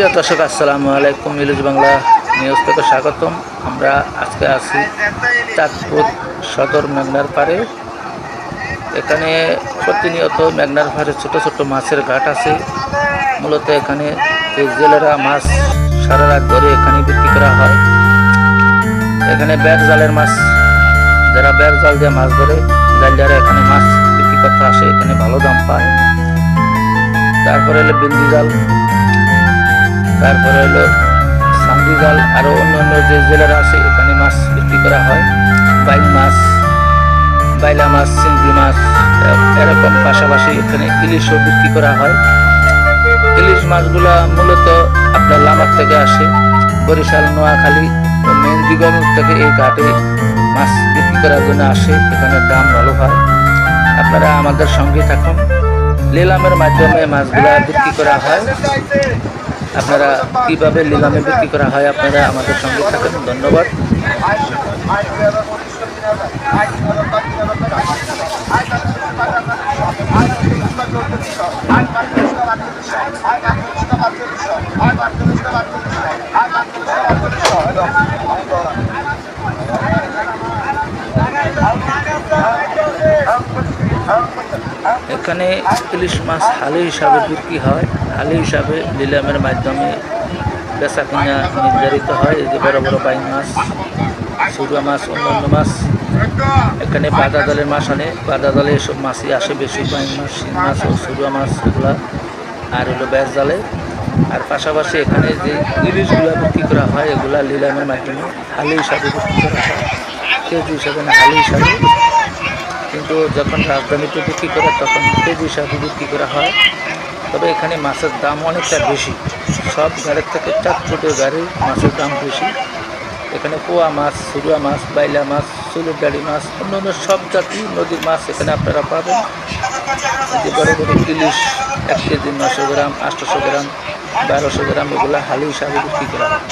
প্রিয় দর্শক, আসসালামু আলাইকুম, নিউজ বাংলা নিউজ থেকে স্বাগতম। আমরা আজকে আছি চাঁদপুর সদর মেঘনার পাড়ে। এখানে প্রতিনিয়ত মেঘনার পাড়ে ছোট ছোট মাছের ঘাট আছে। মূলত এখানে জেলেরা মাছ সারা রাত ধরে এখানে বিক্রি করা হয়, এখানে বের জালের মাছ, যারা বের জাল দিয়ে মাছ ধরে, জাল যারা এখানে মাছ বিক্রি করতে আসে, এখানে ভালো দাম পায়। তারপরে হলো বিন্দি জাল তারপরে হলো সামরি জাল আরও অন্য অন্য যে জেলেরা আছে, এখানে মাছ বিক্রি করা হয়। বাইল মাছ, বাইলা মাছ, চিংড়ি মাছ এরকম পাশাপাশি এখানে ইলিশও বিক্রি করা হয়। ইলিশ মাছগুলা মূলত আপনার লামার থেকে আসে, বরিশাল, নোয়াখালী ও মেহেন্দিগঞ্জ থেকে এই ঘাটে মাছ বিক্রি করার জন্য আসে, এখানে দাম ভালো হয়। আপনারা আমাদের সঙ্গে থাকুন। লিলামের মাধ্যমে মাছগুলা বিক্রি করা হয়। আপনারা কীভাবে লিলামে বিক্রি করা হয় আপনারা আমাদের সঙ্গে থাকেন ধন্যবাদ এখানে ইলিশ মাছ হালি হিসাবে বিক্রি হয়। হালি হিসাবে লিলামের মাধ্যমে বেচা কিনা নির্ধারিত হয়। এই যে বড় বড় বাইন মাছ সুরা মাছ, অন্যান্য মাছ। এখানে বাদা দলের মাছ আনে। বাদা দলে এসব মাছই আসে বেশি, বাইন মাছ, শিং মাছ ও সুরা মাছ এগুলা। আর হলো ব্যাস জালে আর পাশাপাশি এখানে যে ইলিশগুলো বিক্রি করা হয়, এগুলা লিলামের মাধ্যমে হালি হিসাবে বিক্রি করা হয়। কেজি হিসাবে না, হালি হিসাবে। কিন্তু যখন রাজধানীতে বিক্রি করে, তখন কেজি হিসাবে বিক্রি করা হয়। তবে এখানে মাছের দাম অনেকটা বেশি। সব গাড়ির থেকে চার চারটে গাড়ি মাছের দাম বেশি। এখানে পোয়া মাছ, সুরুয়া মাছ, বাইলা মাছ চুলের গাড়ি মাছ, অন্যান্য সব জাতি নদীর মাছ এখানে আপনারা পাবেন। যে বড় বড় ইলিশ, এক কেজি নশো গ্রাম আটশোশো গ্রাম, বারোশো গ্রাম, এগুলো হালি হিসাবে বিক্রি করা হয়।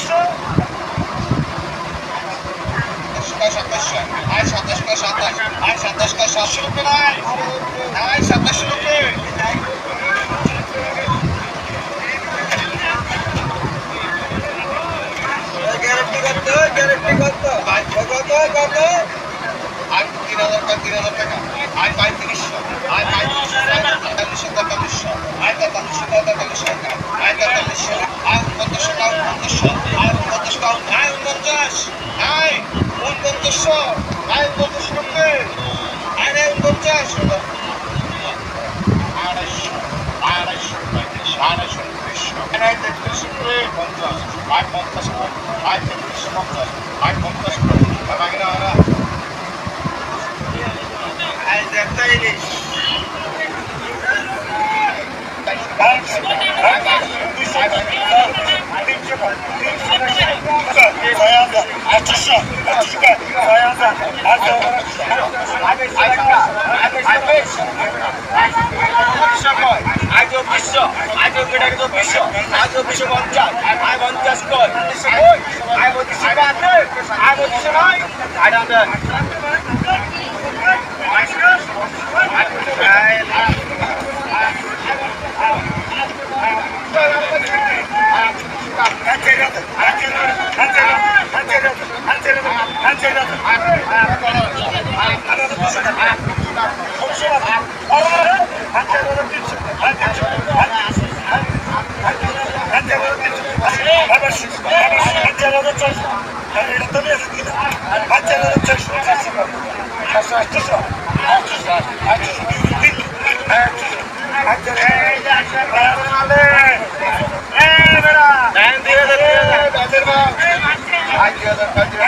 গ্যারান্টি করতে গ্যারান্টি করতে কত কত? আর তিন হাজার টাকা তিন হাজার টাকা। আর পঁয়ত্রিশশো আর পঁয়ত্রিশশো তেতাল্লিশশো তেতাল্লিশশো। আর তেতাল্লিশশো তেতাল্লিশশো আর তেতাল্লিশশো আর উনপঞ্চাশশো টাকা উনপঞ্চাশশো আর উনপঞ্চাশ টাকা আর উনপঞ্চাশ। আর উনপঞ্চাশশো। আর উনপঞ্চাশ নব্বই আর উনপঞ্চাশ আড়াইশো আড়াইশো পঁয়ত্রিশশো আড়াইশো উনত্রিশশো আর তেত্রিশশো পঞ্চাশ আর পঞ্চাশ তেত্রিশশো পঞ্চাশ আর পঞ্চাশ বাকি না ওরা আর একটা Hadi hadi hadi.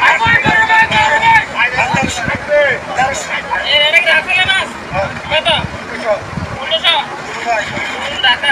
কি রাখলে মাছ কত পনেরোশো টাকা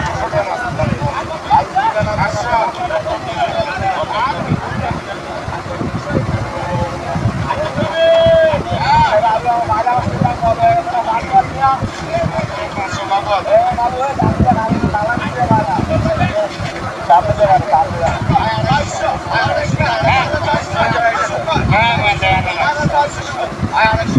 honestly.